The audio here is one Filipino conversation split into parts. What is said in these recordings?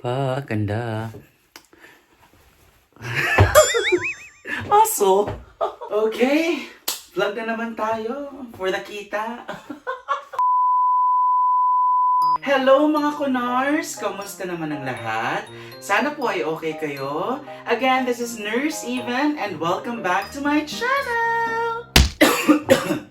Paganda. Aso. Okay. Vlog na naman tayo for the kita. Hello mga kunars! Kamusta naman ang lahat? Sana po ay okay kayo. Again, this is Nurse Even and welcome back to my channel!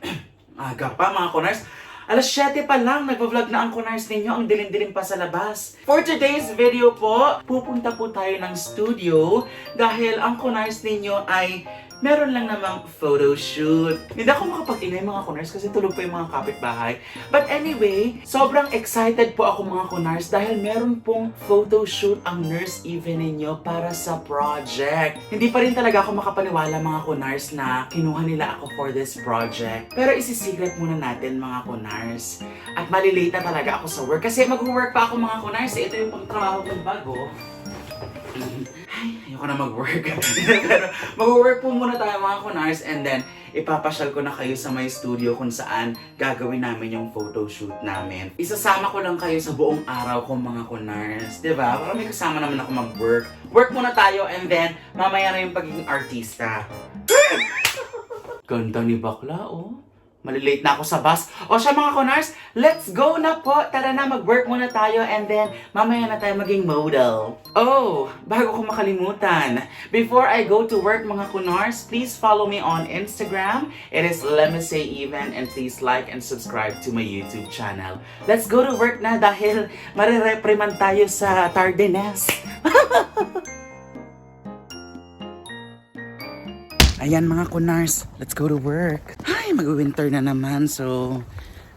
Aga pa mga kunars. Alas 7 pa lang, nagbablog na ang kunars ninyo, ang dilim-dilim pa sa labas. For today's video po, pupunta po tayo ng studio dahil ang kunars ninyo ay meron lang namang photo shoot. Hindi ako makapag-ingay mga kunars kasi tulog pa yung mga kapitbahay. But anyway, sobrang excited po ako mga kunars dahil meron pong photo shoot ang nurse even ninyo para sa project. Hindi pa rin talaga ako makapaniwala mga kunars na kinuha nila ako for this project. Pero isisecret muna natin mga kunars. At malilate na talaga ako sa work kasi mag-work pa ako mga kunars. Eh, Ito yung pagtrabaho kong bago. Ay, ayoko na mag-work. Pero mag-work po muna tayo mga kunars and then ipapasyal ko na kayo sa may studio kung saan gagawin namin yung photo shoot namin. Isasama ko lang kayo sa buong araw ko mga kunars. ba? Para may kasama naman ako mag-work. Work muna tayo and then mamaya na yung pagiging artista. Ganda ni bakla, oh. Malilate na ako sa bus. O siya mga kunars, let's go na po. Tara na, mag-work muna tayo and then mamaya na tayo maging model. Oh, bago ko makalimutan. Before I go to work mga kunars, please follow me on Instagram. It is Say Even and please like and subscribe to my YouTube channel. Let's go to work na dahil marirepriman tayo sa Tardenas. Ayan mga kunars, let's go to work. Ay, mag-winter na naman, so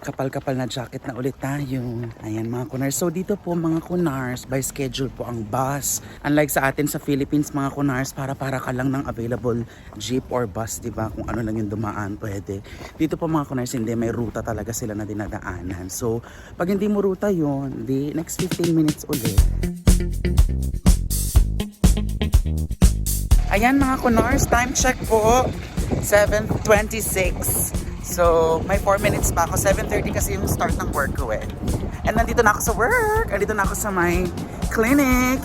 kapal-kapal na jacket na ulit tayo. Ayan mga kunars. So dito po mga kunars, by schedule po ang bus. Unlike sa atin sa Philippines mga kunars, para-para ka lang ng available jeep or bus, di ba? Kung ano lang yung dumaan, pwede. Dito po mga kunars, hindi, may ruta talaga sila na dinadaanan. So, pag hindi mo ruta yon di next 15 minutes ulit. Ayan mga kunars, time check po. 7.26. So, may 4 minutes pa ako. 7.30 kasi yung start ng work ko eh. And nandito na ako sa work. Nandito na ako sa my clinic.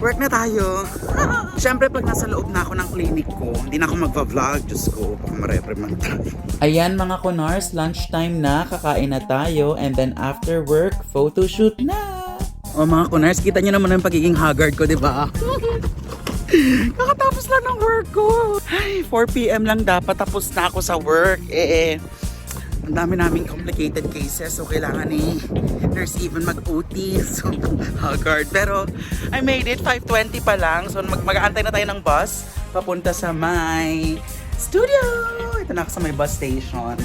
Work na tayo. Siyempre, pag nasa loob na ako ng clinic ko, hindi na ako magva-vlog. Diyos ko, baka mareprimand tayo. Ayan mga kunars, lunchtime na. Kakain na tayo. And then after work, photo shoot na. O mga kunars, kita nyo naman ang pagiging haggard ko, di ba? Kakatapos lang ng work ko. Ay, 4pm lang dapat tapos na ako sa work. Eh, eh. Ang dami naming complicated cases so kailangan ni nurse even mag-OT. So, haggard. Pero, I made it. 5.20 pa lang. So, mag mag-aantay na tayo ng bus papunta sa my studio. Ito na ako sa my bus station.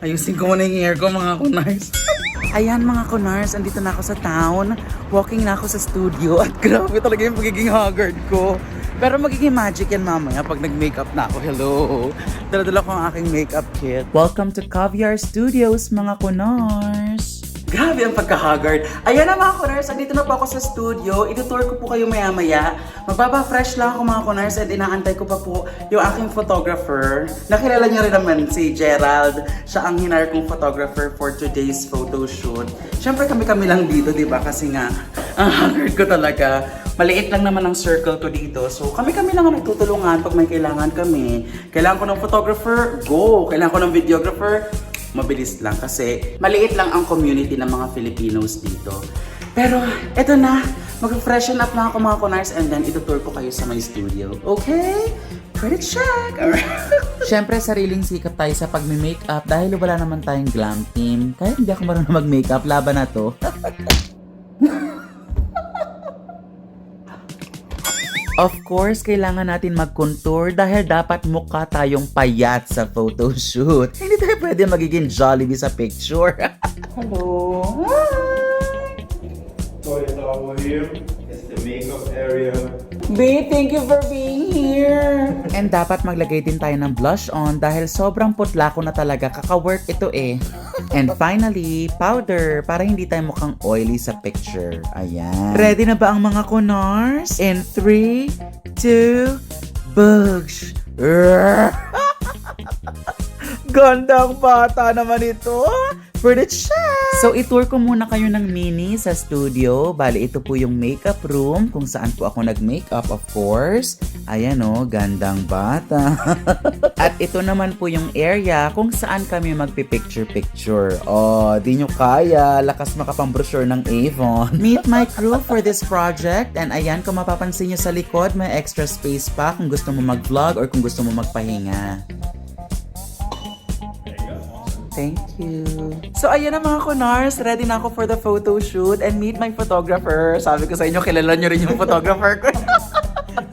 Ayusin ko muna yung hair ko mga kunars. Ayan mga kunars, andito na ako sa town. Walking na ako sa studio at grabe talaga yung pagiging haggard ko. Pero magiging magic yan mamaya pag nag-makeup na ako. Hello! Dala-dala ko ang aking makeup kit. Welcome to Caviar Studios mga kunars! Grabe ang pagka-haggard. Ayan na mga kunars, andito na po ako sa studio. Itutour ko po kayo maya-maya. Magbaba-fresh lang ako mga kunars and inaantay ko pa po yung aking photographer. Nakilala niyo rin naman si Gerald. Siya ang hinar kong photographer for today's photo shoot. Siyempre kami-kami lang dito, di ba? Kasi nga, ang haggard ko talaga. Maliit lang naman ang circle ko dito. So kami-kami lang ang nagtutulungan pag may kailangan kami. Kailangan ko ng photographer, go! Kailangan ko ng videographer, mabilis lang kasi maliit lang ang community ng mga Filipinos dito. Pero eto na, mag-freshen up na ako mga kunars and then itutour ko kayo sa my studio. Okay? Credit check! Siyempre, sariling sikap tayo sa pag-makeup dahil wala naman tayong glam team. Kahit hindi ako marunong mag-makeup, laban na to. Of course, kailangan natin mag-contour dahil dapat mukha tayong payat sa photoshoot. Hindi tayo pwede magiging Jollibee sa picture. Hello! toilet over here. It's the makeup area. Babe, thank you for being here! And dapat maglagay din tayo ng blush on dahil sobrang putla ko na talaga. Kaka-work ito eh. And finally, powder para hindi tayo mukhang oily sa picture. Ayan. Ready na ba ang mga kunars? In 3, 2, bugs! Gandang bata naman ito! For the check! So, itour ko muna kayo ng mini sa studio. Bali, ito po yung makeup room kung saan po ako nag-makeup, of course. Ayan o, gandang bata. At ito naman po yung area kung saan kami magpipicture-picture. Oh, di nyo kaya. Lakas makapambrochure ng Avon. Meet my crew for this project. And ayan, kung mapapansin nyo sa likod, may extra space pa kung gusto mo mag-vlog or kung gusto mo magpahinga. Thank you. So, ayan na mga kunars. Ready na ako for the photo shoot and meet my photographer. Sabi ko sa inyo, kilala nyo rin yung photographer ko.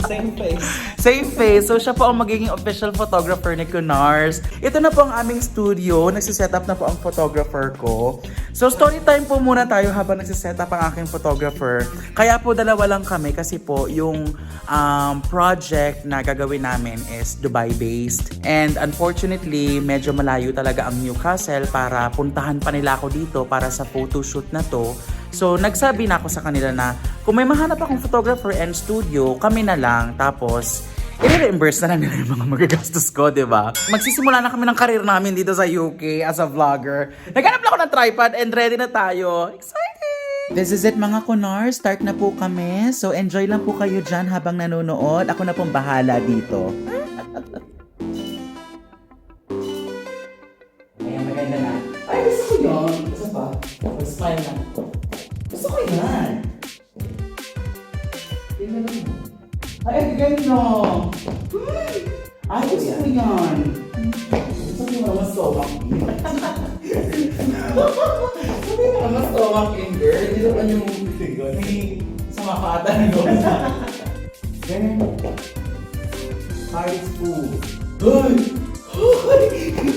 Same face. Same face. So, siya po ang magiging official photographer ni Kunars. Ito na po ang aming studio. Nagsiset up na po ang photographer ko. So, story time po muna tayo habang nagsiset up ang aking photographer. Kaya po dalawa lang kami kasi po yung um, project na gagawin namin is Dubai-based. And unfortunately, medyo malayo talaga ang Newcastle para puntahan pa nila ako dito para sa photoshoot na to. So, nagsabi na ako sa kanila na kung may mahanap akong photographer and studio, kami na lang. Tapos, i-reimburse na lang nila yung mga magagastos ko, di ba? Magsisimula na kami ng karir namin dito sa UK as a vlogger. Naghanap lang ako ng tripod and ready na tayo. Excited! This is it mga kunar. Start na po kami. So, enjoy lang po kayo dyan habang nanonood. Ako na pong bahala dito. Ayan, maganda na. Ay, gusto ko yun. Gusto pa? Smile na. Gusto ko yan. Tingnan mo. Ay, ang ganda. Uy! Ay, gusto ko yan. Gusto ko naman stomach in. Sabi ko naman stomach in, girl. Hindi naman yung may sumakatan doon. Ganyan. High school. Uy! Uy!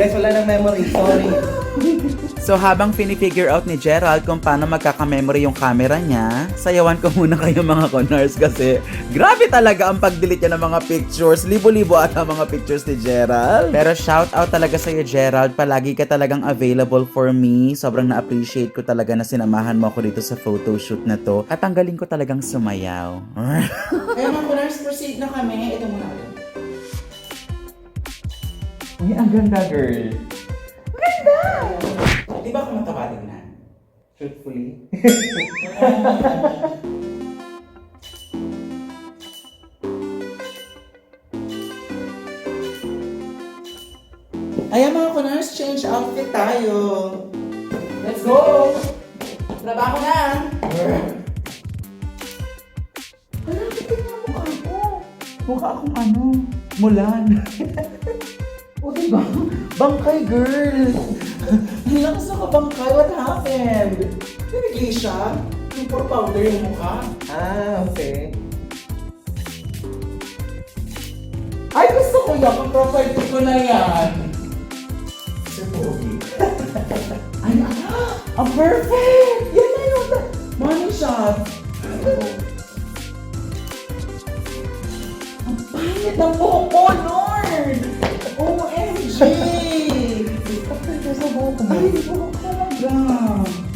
Guys, wala nang memory. Sorry. So habang pinifigure out ni Gerald kung paano magkaka-memory yung camera niya, sayawan ko muna kayo mga conars kasi grabe talaga ang pag-delete niya ng mga pictures. Libo-libo ata mga pictures ni Gerald. Pero shout out talaga sa iyo Gerald, palagi ka talagang available for me. Sobrang na-appreciate ko talaga na sinamahan mo ako dito sa photoshoot na to. At ang galing ko talagang sumayaw. Kaya mga conars, proceed na kami. Ito muna ulit. Uy, ang ganda girl. Ganda! Di ba ako mataba tingnan? Truthfully. Ayan mga kunars, change outfit tayo. Let's go! Trabaho na! Ala, tingnan mo mukha ko. Mukha akong ano, mulan. o diba? Bangkay girl! Ang lakas na kabangkay, what happened? Binigay siya. Yung for powder yung mukha. Ah, okay. Ay, gusto ko yan. Pag-profile ko na yan. Sir Pogi. Ay, ah, ang perfect! Yan na yun. Money shot. Ang pangit ng buhok ko, Lord! OMG! Kapag ka sa buhok mo. Ay, buhok talaga. Di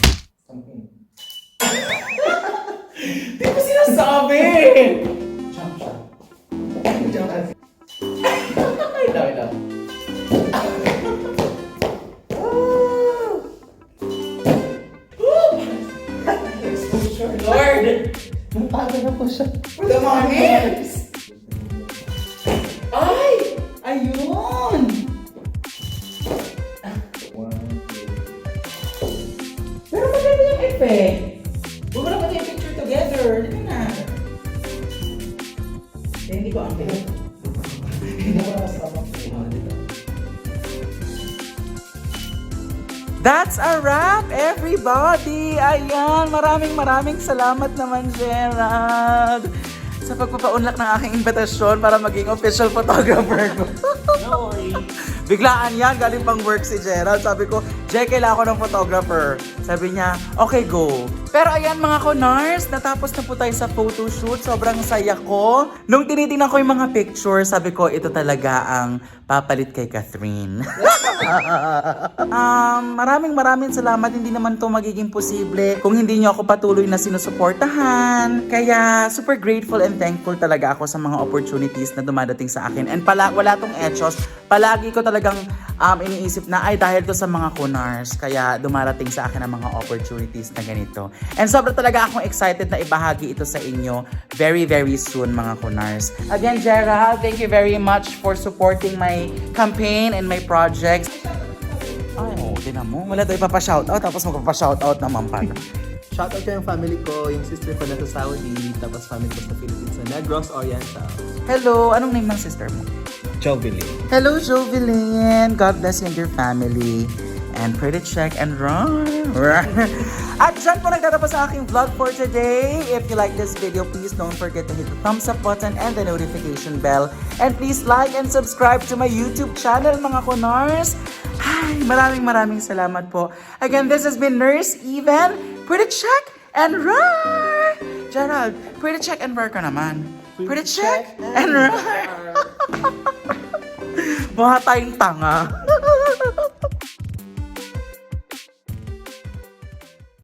yung effect. Huwag na pati yung picture together. Dito na. Eh, hindi ko ang kasama. That's a wrap, everybody! Ayan, maraming maraming salamat naman, Gerald! Sa pagpapaunlak ng aking imbitasyon para maging official photographer ko. No worries. Biglaan yan, galing pang work si Gerald. Sabi ko, Jay, kailangan ko ng photographer. Sabi niya, okay, go. Pero ayan mga konars, natapos na po tayo sa photoshoot. Sobrang saya ko. Nung tinitingnan ko yung mga pictures, sabi ko, ito talaga ang papalit kay Catherine. um, maraming maraming salamat. Hindi naman to magiging posible kung hindi niyo ako patuloy na sinusuportahan. Kaya super grateful and thankful talaga ako sa mga opportunities na dumadating sa akin. And pala, wala tong etchos. Palagi ko talagang um, iniisip na, ay dahil to sa mga kunars. Kaya dumarating sa akin ang mga opportunities na ganito. And sobra talaga akong excited na ibahagi ito sa inyo very, very soon mga kunars. Again, Gerald, thank you very much for supporting my campaign and my projects. Ay, oh, tinan mo. Wala tayo ipapa-shoutout, tapos magpapa-shoutout naman pala. Shoutout ko yung family ko, yung sister ko na sa Saudi, tapos family ko sa Philippines, sa Negros Oriental. Hello, anong name ng sister mo? Jovili. Hello, Jovelyn! God bless you and your family. And pretty check and run. At dyan po nagtatapos ang aking vlog for today. If you like this video, please don't forget to hit the thumbs up button and the notification bell. And please like and subscribe to my YouTube channel, mga kunars. Ay, maraming maraming salamat po. Again, this has been Nurse Even. Pretty check and run! Gerald, pretty check and run ka naman. Pretty check and run! Mukha tayong tanga.